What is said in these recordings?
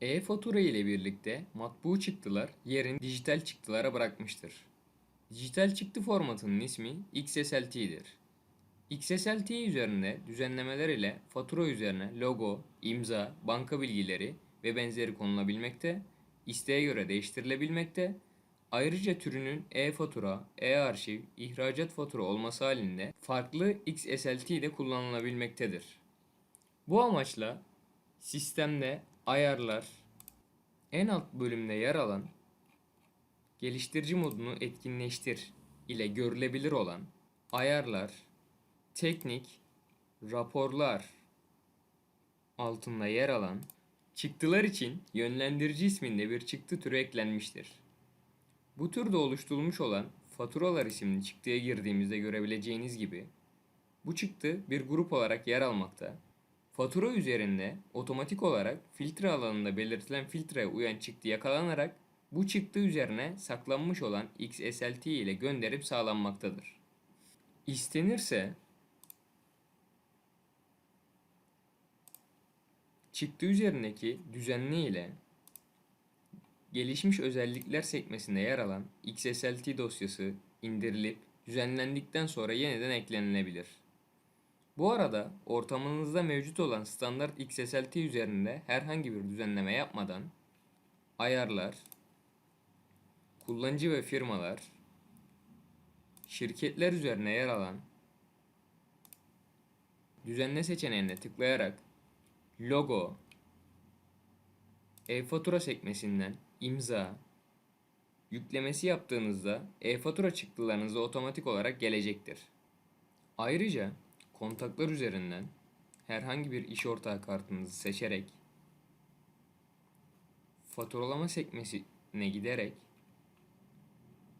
E-fatura ile birlikte matbu çıktılar yerini dijital çıktılara bırakmıştır. Dijital çıktı formatının ismi XSLT'dir. XSLT üzerinde düzenlemeler ile fatura üzerine logo, imza, banka bilgileri ve benzeri konulabilmekte, isteğe göre değiştirilebilmekte, ayrıca türünün e-fatura, e-arşiv, ihracat fatura olması halinde farklı XSLT de kullanılabilmektedir. Bu amaçla sistemde ayarlar en alt bölümde yer alan geliştirici modunu etkinleştir ile görülebilir olan ayarlar, teknik, raporlar altında yer alan çıktılar için yönlendirici isminde bir çıktı türü eklenmiştir. Bu türde oluşturulmuş olan faturalar isimli çıktıya girdiğimizde görebileceğiniz gibi bu çıktı bir grup olarak yer almakta. Fatura üzerinde otomatik olarak filtre alanında belirtilen filtreye uyan çıktı yakalanarak bu çıktı üzerine saklanmış olan XSLT ile gönderip sağlanmaktadır. İstenirse çıktı üzerindeki düzenli ile gelişmiş özellikler sekmesinde yer alan XSLT dosyası indirilip düzenlendikten sonra yeniden eklenilebilir. Bu arada ortamınızda mevcut olan standart XSLT üzerinde herhangi bir düzenleme yapmadan ayarlar, kullanıcı ve firmalar, şirketler üzerine yer alan düzenle seçeneğine tıklayarak logo, e-fatura sekmesinden imza, yüklemesi yaptığınızda e-fatura çıktılarınız otomatik olarak gelecektir. Ayrıca kontaklar üzerinden herhangi bir iş ortağı kartınızı seçerek faturalama sekmesine giderek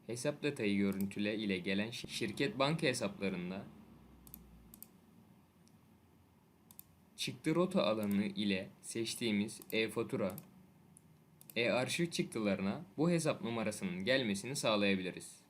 hesap detayı görüntüle ile gelen şi- şirket banka hesaplarında çıktı rota alanı ile seçtiğimiz e-fatura, e-arşiv çıktılarına bu hesap numarasının gelmesini sağlayabiliriz.